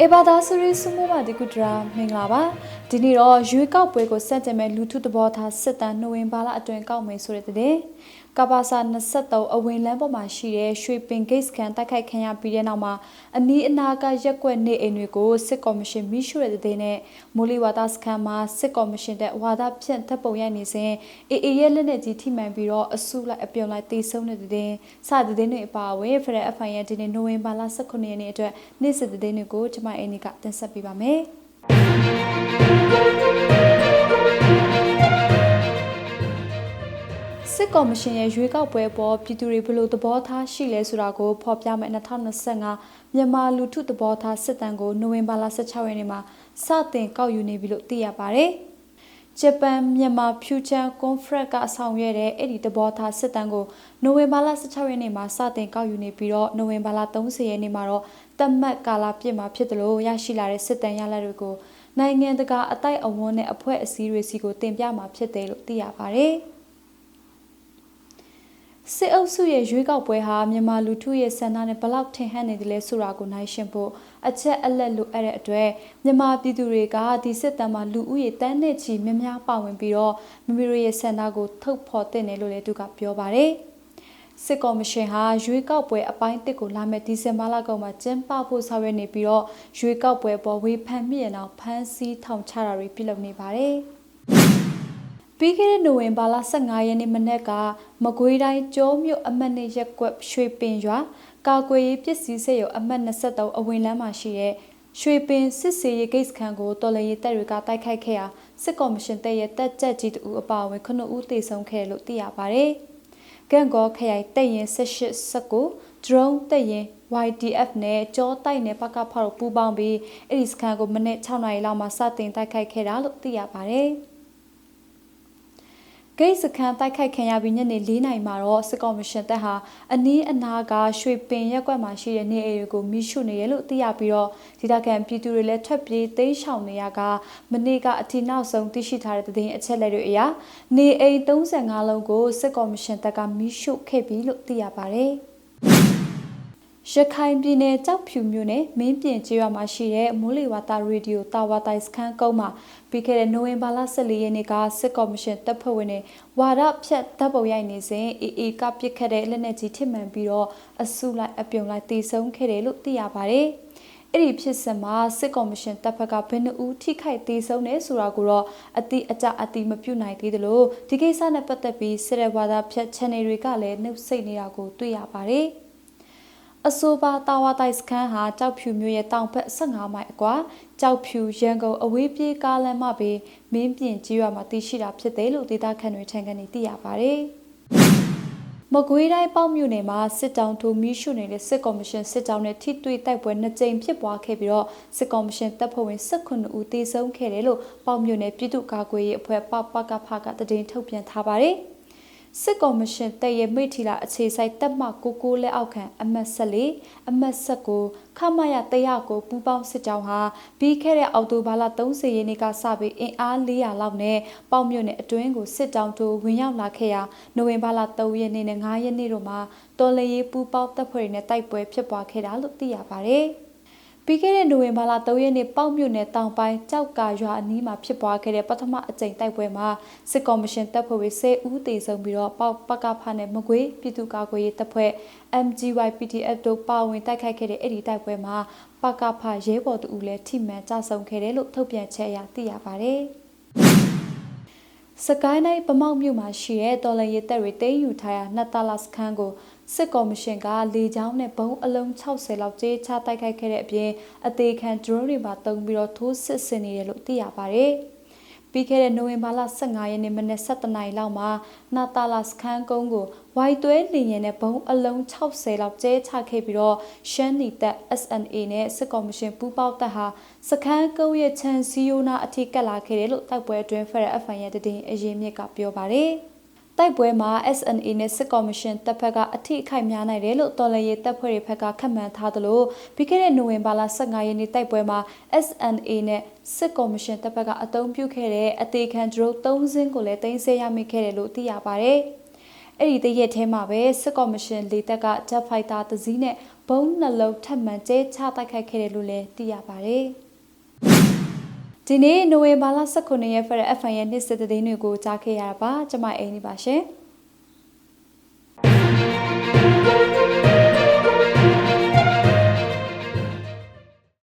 အေဘာသာဆိုရီစုမိုပါဒီကုဒရာမင်္ဂလာပါဒီနေ့တော့ရွေးကောက်ပွဲကိုစတင်မဲ့လူထုသဘောထားစစ်တမ်းနိုဝင်ဘာလအတွင်းကောက်မယ်ဆိုတဲ့တဲ့ ကဘာစာ23အဝင်လမ်းပေါ်မှာရှိတဲ့ရွှေပင်ဂိတ်စကန်တိုက်ခိုက်ခံရပြီးတဲ့နောက်မှာအနီးအနားကရက်ကွက်နေအိမ်တွေကိုစစ်ကော်မရှင်မိရှုတဲ့တဲ့နဲ့မိုးလီဝါဒစကန်မှာစစ်ကော်မရှင်တဲ့ဝါဒဖြန့်တပ်ပုံရိုက်နေစဉ်အေအေရဲ့လက်နက်ကြီးထိမှန်ပြီးတော့အစုလိုက်အပြုံလိုက်တေဆုံးတဲ့တဲ့စတဲ့တဲ့တွေအပါအဝင်ဖရက်အဖိုင်ရဲ့ဒီနေ့နိုဝင်ဘာလ18ရက်နေ့အတွက်နေ့စစ်တဲ့တွေကိုကျွန်မအင်းနီကတင်ဆက်ပေးပါမယ် စစ်ကော်မရှင်ရဲ့ရွေးကောက်ပွဲပေါ်ပြည်သူတွေဘယ်လိုသဘောထားရှိလဲဆိုတာကိုဖော်ပြမဲ့2025မြန်မာလူထုသဘောထားစစ်တမ်းကိုနိုဝင်ဘာလ16ရက်နေ့မှာစတင်ကောက်ယူနေပြီလို့သိရပါတယ်။ဂျပန်မြန်မာ Future Conference ကအဆောင်ရွက်တဲ့အဲ့ဒီသဘောထားစစ်တမ်းကိုနိုဝင်ဘာလ16ရက်နေ့မှာစတင်ကောက်ယူနေပြီးတော့နိုဝင်ဘာလ30ရက်နေ့မှာတော့တတ်မှတ်ကာလပြည့်မှာဖြစ်တယ်လို့ရရှိလာတဲ့စစ်တမ်းရလဒ်တွေကိုနိုင်ငံတကာအတိုက်အဝန်းနဲ့အဖွဲ့အစည်းတွေစီကိုတင်ပြမှာဖြစ်တယ်လို့သိရပါတယ်။ စစ်အုပ်စုရဲ့ရွေးကောက်ပွဲဟာမြန်မာလူထုရဲ့ဆန္ဒနဲ့ဘလောက်ထင်ဟပ်နေတယ်လဲဆိုတာကိုနိုင်ရှင်းဖို့အချက်အလက်လိုအပ်တဲ့အတွက်မြန်မာပြည်သူတွေကဒီစစ်တမ်းမှာလူဦးရေတန်းနဲ့ချီများများပါဝင်ပြီးတော့မိမိတို့ရဲ့ဆန္ဒကိုထုတ်ဖော်တင်တယ်လို့လည်းသူကပြောပါတယ်စစ်ကော်မရှင်ဟာရွေးကောက်ပွဲအပိုင်းတစ်ကိုလာမယ့်ဒီဇင်ဘာလကုန်မှာကျင်းပဖို့ဆောင်ရွက်နေပြီးတော့ရွေးကောက်ပွဲပေါ်ဝေဖန်မိရအောင်ဖမ်းဆီးထောင်ချတာတွေပြုလုပ်နေပါတယ်။ ပြီးခဲ့တဲ့နိုဝင်ဘာလ15ရက်နေ့မနက်ကမကွေးတိုင်းကျိုးမြို့အမှတ်နှစ်ရက်ကွက်ရွှေပင်ရွာကာကွယ်ရေးပစ္စည်းစက်ရုံအမှတ်23အဝင်လမ်းမှာရှိတဲ့ရွှေပင်စစ်စေးရေးဂိတ်စခန်းကိုတော်လရေးတပ်တွေကတိုက်ခိုက်ခဲ့ရာစစ်ကော်မရှင်တပ်ရဲ့တပ်ကြပ်ကြီးတူအပါအဝင်9ဦးသေဆုံးခဲ့တယ်လို့သိရပါတယ်။ကန့်ကောခရိုင်တပ်ရင်18 19 drone တပ်ရင် YDF နဲ့ကြောတိုက်နယ်ပကဖောက်ပူးပေါင်းပြီးအဲ့ဒီစခန်းကိုမနေ့6နာရီလောက်မှာစတင်တိုက်ခိုက်ခဲ့တာလို့သိရပါတယ်။ ဂိတ်စခန်းတိုက်ခိုက်ခံရပြီးညနေ၄နာရီမှာတော့စစ်ကော်မရှင်တပ်ဟာအနီးအနားကရွှေပင်ရက်ကွက်မှာရှိတဲ့နေအိမ်တွေကိုမိရှုနေရလို့သိရပြီးတော့ဒေသခံပြည်သူတွေလည်းထွက်ပြေးတိမ်းရှောင်နေရကမနေ့ကအထီနောက်ဆုံးသိရှိထားတဲ့သတင်းအချက်အလက်တွေအရနေအိမ်35လုံးကိုစစ်ကော်မရှင်တပ်ကမိရှုခဲ့ပြီလို့သိရပါတယ်။ ရခိုင်ပြည်နယ်ကြောက်ဖြူမြို့နယ်မင်းပြင်ကျေးရွာမှာရှိတဲ့မိုးလေဝသရေဒီယိုတာဝါတိုင်စခန်းကုန်းမှာပြီးခဲ့တဲ့နိုဝင်ဘာလ14ရက်နေ့ကစစ်ကော်မရှင်တပ်ဖွဲ့ဝင်တွေဝါဒဖြတ်တပ်ပုံရိုက်နေစဉ်အေအေကပစ်ခတ်တဲ့လက်နက်ကြီးထိမှန်ပြီးတော့အစုလိုက်အပြုံလိုက်တေဆုံးခဲ့တယ်လို့သိရပါတယ်။အဲ့ဒီဖြစ်စဉ်မှာစစ်ကော်မရှင်တပ်ဖက်ကဘယ်နှဦးထိခိုက်သေးဆုံးလဲဆိုတာကိုတော့အတိအကျအတိမပြုတ်နိုင်သေးသလိုဒီကိစ္စနဲ့ပတ်သက်ပြီးစစ်ရဝါဒဖြတ် channel တွေကလည်းနှုတ်ဆက်နေတာကိုတွေ့ရပါတယ်။ အဆိုပါတာဝါတိုက်စခန်းဟာကြောက်ဖြူမြို့ရဲ့တောင်ဘက်15မိုင်အကွာကြောက်ဖြူရန်ကုန်အဝေးပြေးကားလမ်းမဘေးမင်းပြင်ကြီးရွာမှာတည်ရှိတာဖြစ်တယ်လို့ဒေသခံတွေထံကနေသိရပါတယ်။မကွေးတိုင်းပေါ့မြို့နယ်မှာစစ်တောင်ထူမီးရှုနေတဲ့စစ်ကော်မရှင်စစ်တောင်နဲ့ထိတွေ့တိုက်ပွဲနှစ်ကြိမ်ဖြစ်ပွားခဲ့ပြီးတော့စစ်ကော်မရှင်တပ်ဖွဲ့ဝင်18ဦးသေဆုံးခဲ့တယ်လို့ပေါ့မြို့နယ်ပြည်သူ့ကာကွယ်ရေးအဖွဲ့ပပကဖကတည်င်းထုတ်ပြန်ထားပါတယ်။ စစ်ကော်မရှင်တပ်ရဲ့မိထီလာအခြေစိုက်တပ်မ99လက်အောက်ခံအမတ်14အမတ်19ခမရ100ကိုပူးပေါင်းစစ်ကြောင်းဟာပြီးခဲ့တဲ့အောက်တိုဘာလ30ရက်နေ့ကစပြီးအင်အား400လောက်နဲ့ပေါက်မြုပ်နဲ့အတွင်းကိုစစ်ကြောင်းတို့ဝင်ရောက်လာခဲ့ရာနိုဝင်ဘာလ3ရက်နေ့နဲ့5ရက်နေ့တို့မှာတော်လရေးပူးပေါင်းတပ်ဖွဲ့တွေနဲ့တိုက်ပွဲဖြစ်ပွားခဲ့တာလို့သိရပါတယ်။ ပြီးခဲ့တဲ့နိုဝင်ဘာလ3ရက်နေ့ပေါ့မြို့နယ်တောင်ပိုင်းကြောက်ကာရွာအနီးမှာဖြစ်ပွားခဲ့တဲ့ပထမအကြိမ်တိုက်ပွဲမှာစစ်ကော်မရှင်တပ်ဖွဲ့ဝင်10ဦးသေဆုံးပြီးတော့ပေါပကဖနဲ့မကွေးပြည်သူ့ကာကွယ်ရေးတပ်ဖွဲ့ MGY PDF တို့ပါဝင်တိုက်ခိုက်ခဲ့တဲ့အဲ့ဒီတိုက်ပွဲမှာပကဖရဲဘော်တူလည်းထိမှန်ကြဆုံးခဲ့တယ်လို့ထုတ်ပြန်ချက်အရသိရပါတယ်။ စကိုင်းတိုင်းပမောက်မြို့မှာရှိတဲ့တော်လန်ရဲတပ်တွေတင်းယူထားရာနှစ်တလစခန်းကိုစစ်ကော်မရှင်ကလေကြောင်းနဲ့ဘုံအလုံး60လောက်ကြေးချတိုက်ခိုက်ခဲ့တဲ့အပြင်အသေးခံ drone တွေပါတုံးပြီးတော့ထိုးစစ်ဆင်နေတယ်လို့သိရပါတယ်။ ပြီးခဲ့တဲ့နိုဝင်ဘာလ15ရက်နေ့မနက်7:00နာရီလောက်မှာနာတာလာစခန်းကုန်းကိုဝိုက်သွဲလင်ရင်နဲ့ဘုံအလုံး60လောက်ကျဲချခဲ့ပြီးတော့ရှမ်းနီတက် SNA နဲ့စစ်ကော်မရှင်ပူးပေါင်းတပ်ဟာစခန်းကုန်းရဲ့ချန်စီယိုနာအထိကတ်လာခဲ့တယ်လို့တိုက်ပွဲအတွင်း Federal FN ရဲ့တည်င်းအရေးမြစ်ကပြောပါတယ်။ တိုက်ပွဲမှာ SNA နဲ့စစ်ကော်မရှင်တပ်ဖက်ကအထိအခိုက်များနိုင်တယ်လို့တော်လရေးတပ်ဖွဲ့တွေဖက်ကခန့်မှန်းထားသလိုပြီးခဲ့တဲ့နိုဝင်ဘာလ15ရက်နေ့တိုက်ပွဲမှာ SNA နဲ့စစ်ကော်မရှင်တပ်ဖက်ကအုံပြုခဲ့တဲ့အသေးခံဒရုတ်3စင်းကိုလည်းတင်ဆက်ရမိခဲ့တယ်လို့သိရပါတယ်။အဲ့ဒီတရက်ထဲမှာပဲစစ်ကော်မရှင်လေတပ်က Jet Fighter တစ်စီးနဲ့ဘုံနှလုံးထပ်မံကျဲချတိုက်ခိုက်ခဲ့တယ်လို့လည်းသိရပါတယ် ဒီနေ့နိုဝင်ဘာလ19ရက်ဖရက် F1 ရဲ့နေ့စစ်သတင်းတွေကိုကြားခဲ့ရတာပါကျွန်မအိမ်နေပါရှင်